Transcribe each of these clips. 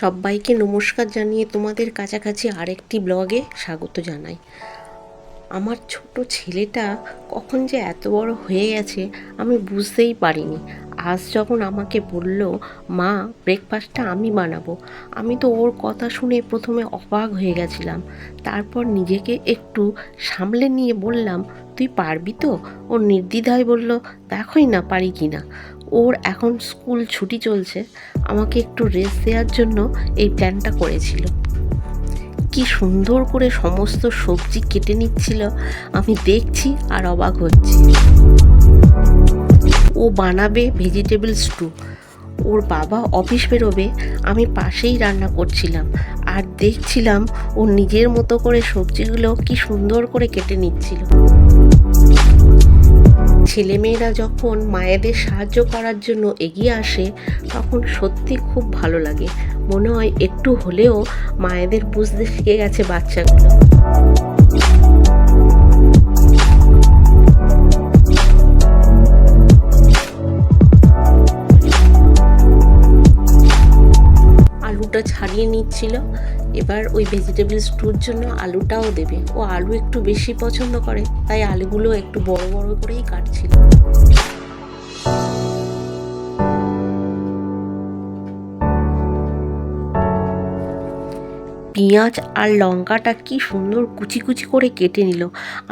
সবাইকে নমস্কার জানিয়ে তোমাদের কাছাকাছি আরেকটি ব্লগে স্বাগত জানাই। আমার ছোট ছেলেটা কখন যে এত বড় হয়ে গেছে আমি বুঝতেই পারিনি। আজ যখন আমাকে বলল, মা ব্রেকফাস্টটা আমি বানাবো। আমি তো ওর কথা শুনে প্রথমে অবাক হয়ে গেছিলাম। তারপর নিজেকে একটু সামলে নিয়ে বললাম, তুই পারবি তো? ও নির্দ্বিধায় বলল, দেখোই না পারি কি না ওর এখন স্কুল ছুটি চলছে, আমাকে একটু রেস্ট দেওয়ার জন্য এই প্ল্যানটা করেছিল। কি সুন্দর করে সমস্ত সবজি কেটে নিচ্ছিল, আমি দেখছি আর অবাক হচ্ছি। ও বানাবে ভেজিটেবল স্টু ওর বাবা অফিস বেরোবে, আমি পাশেই রান্না করছিলাম আর দেখছিলাম ও নিজের মতো করে সবজিগুলো কি সুন্দর করে কেটে নিচ্ছিল। ছেলেমেয়েরা যখন মায়েদের সাহায্য করার জন্য এগিয়ে আসে, তখন সত্যি খুব ভালো লাগে। মনে হয় একটু হলেও মায়েদের বুঝতে শিখে গেছে বাচ্চাগুলো। আলুটা ছাড়িয়ে নিচ্ছিল। এবার ওই ভেজিটেবল স্টুর জন্য আলুটাও দেবে। ও আলু একটু বেশি পছন্দ করে, তাই আলুগুলো একটু বড় বড় করেই কাটছিল। পেঁয়াজ আর লঙ্কাটা কি সুন্দর কুচি কুচি করে কেটে নিল।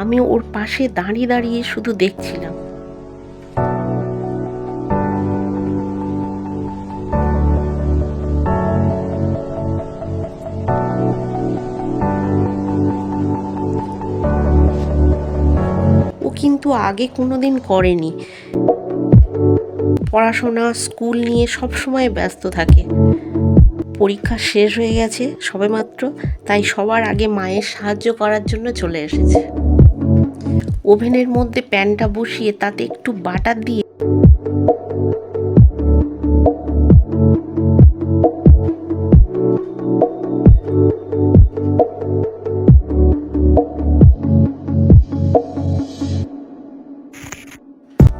আমি ওর পাশে দাঁড়িয়ে দাঁড়িয়ে শুধু দেখছিলাম। কিন্তু আগে কোনো দিন করেনি। পড়াশোনা, স্কুল নিয়ে সব সময় ব্যস্ত থাকে। পরীক্ষা শেষ হয়ে গেছে সবেমাত্র তাই সবার আগে মায়ের সাহায্য করার জন্য চলে এসেছে। ওভেনের মধ্যে প্যানটা বসিয়ে তাতে একটু বাটার দিয়ে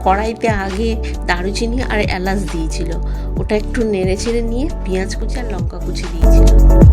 কড়াইতে আগে দারুচিনি আর এলাচ দিয়েছিল। ওটা একটু নেড়ে ছেড়ে নিয়ে পেঁয়াজ কুচি আর লঙ্কা কুচি দিয়েছিল।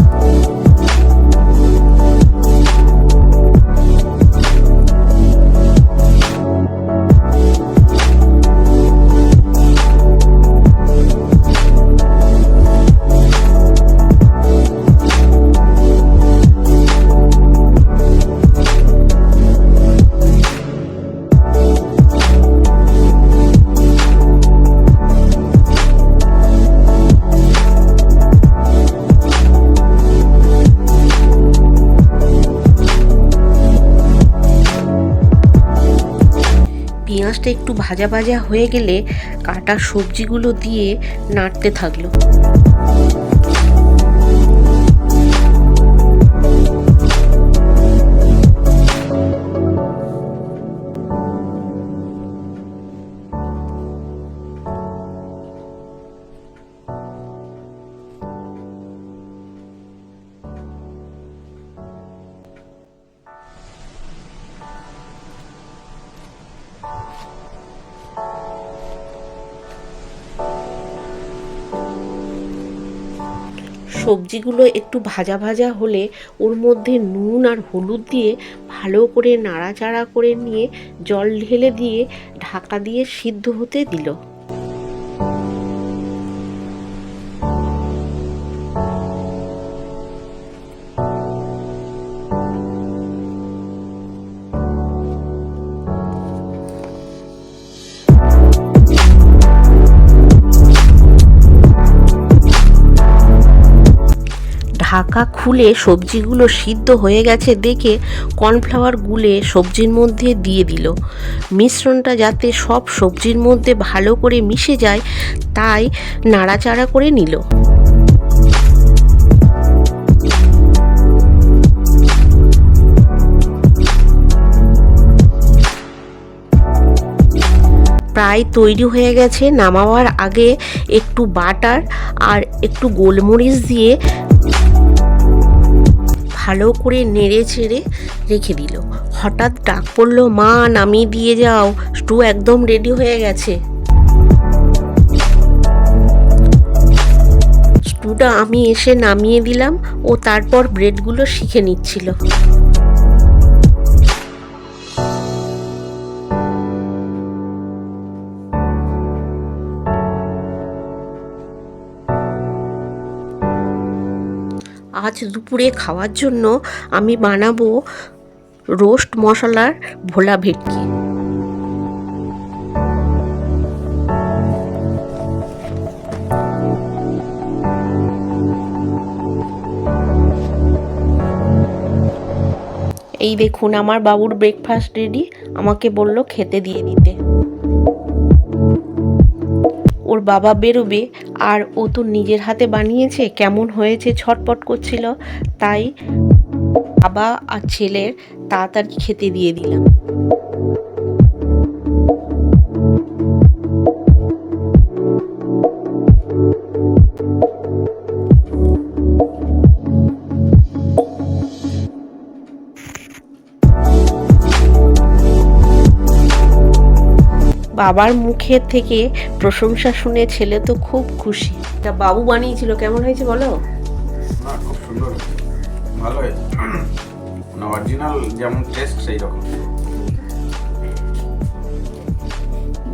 পেঁয়াজটা একটু ভাজা ভাজা হয়ে গেলে কাটা সবজিগুলো দিয়ে নাড়তে থাকল। সবজিগুলো একটু ভাজা ভাজা হলে ওর মধ্যে নুন আর হলুদ দিয়ে ভালো করে নাড়াচাড়া করে নিয়ে জল ঢেলে দিয়ে ঢাকা দিয়ে সিদ্ধ হতে দিল। ঢাকা খুলে সবজিগুলো সিদ্ধ হয়ে গেছে দেখে কর্নফ্লাওয়ার গুলে সবজির মধ্যে দিয়ে দিল। মিশ্রণটা যাতে সব সবজির মধ্যে ভালো করে মিশে যায়, তাই নাড়াচাড়া করে নিল। প্রায় তৈরি হয়ে গেছে, নামাবার আগে একটু বাটার আর একটু গোলমরিচ দিয়ে ভালো করে নেড়ে ছেড়ে রেখে দিল। হঠাৎ ডাক পড়ল, মা, নামিয়ে দিয়ে যাও। স্টু একদম রেডি হয়ে গেছে। স্টুটা আমি এসে নামিয়ে দিলাম ও তারপর ব্রেডগুলো শিখে নিচ্ছিল। আজ দুপুরে খাওয়ার জন্য আমি বানাবো রোস্ট মশলার ভোলা ভেটকি। এই দেখুন, আমার বাবুর ব্রেকফাস্ট রেডি আমাকে বলল খেতে দিয়ে দিতে। ওর বাবা বেরোবে আর ও তো নিজের হাতে বানিয়েছে, কেমন হয়েছে ছটপট করছিল তাই বাবা আর ছেলের তাড়াতাড়ি খেতে দিয়ে দিলাম। বাবার মুখের থেকে প্রশংসা শুনে ছেলে তো খুব খুশি। তা বাবু বানিয়েছিল কেমন হয়েছে বলো? খুব সুন্দর ভালো হয়েছে। মানে অরিজিনাল যেমন টেস্ট সেই রকম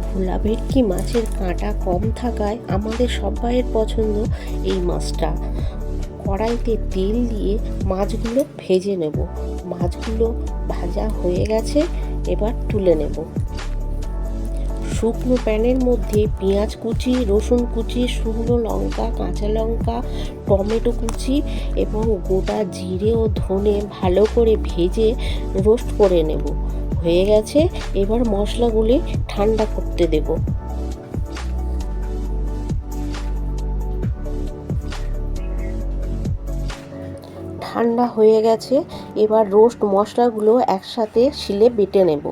ভোলা ভেটকি মাছের কাঁটা কম থাকায় আমাদের সবাইয়ের পছন্দ এই মাছটা। কড়াইতে তেল দিয়ে মাছগুলো ভেজে নেব। মাছগুলো ভাজা হয়ে গেছে এবার তুলে নেব। শুকনো প্যানের মধ্যে পেঁয়াজ কুচি, রসুন কুচি, শুকনো লঙ্কা, কাঁচা লঙ্কা, টমেটো কুচি এবং গোটা জিরে ও ধনে ভালো করে ভেজে রোস্ট করে নেব। হয়ে গেছে, এবার মশলাগুলি ঠান্ডা করতে দেব। ঠান্ডা হয়ে গেছে, এবার রোস্ট মশলাগুলো একসাথে শিলে বেটে নেব।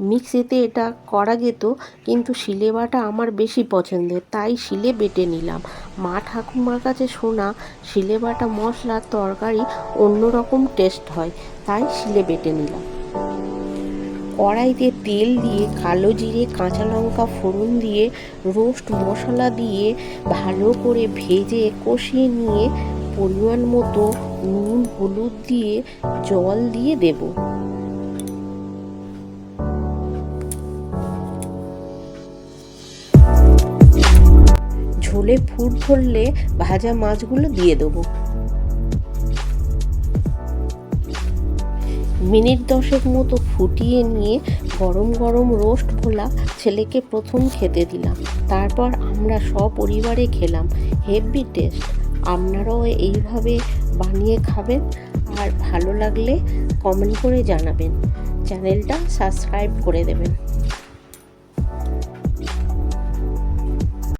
মিক্সিতে এটা করা যেত, কিন্তু শিলে বাটা আমার বেশি পছন্দের, তাই শিলে বেটে নিলাম। মা ঠাকুমার কাছে শোনা শিলে বাটা মশলার তরকারি অন্যরকম টেস্ট হয়, তাই শিলে বেটে নিলাম। কড়াইতে তেল দিয়ে কালো জিরে, কাঁচা লঙ্কা ফোড়ন দিয়ে রোস্ট মশলা দিয়ে ভালো করে ভেজে কষিয়ে নিয়ে পরিমাণ মতো নুন, হলুদ দিয়ে জল দিয়ে দেবো। ঝোলে ফুট ধরলে ভাজা মাছগুলো দিয়ে দেবো। মিনিট দশেক মতো ফুটিয়ে নিয়ে গরম গরম রোস্ট ভোলা ছেলেকে প্রথম খেতে দিলাম। তারপর আমরা সপরিবারে খেলাম। Heavy taste. আপনারাও এইভাবে বানিয়ে খাবেন আর ভালো লাগলে কমেন্ট করে জানাবেন। চ্যানেলটা সাবস্ক্রাইব করে দেবেন।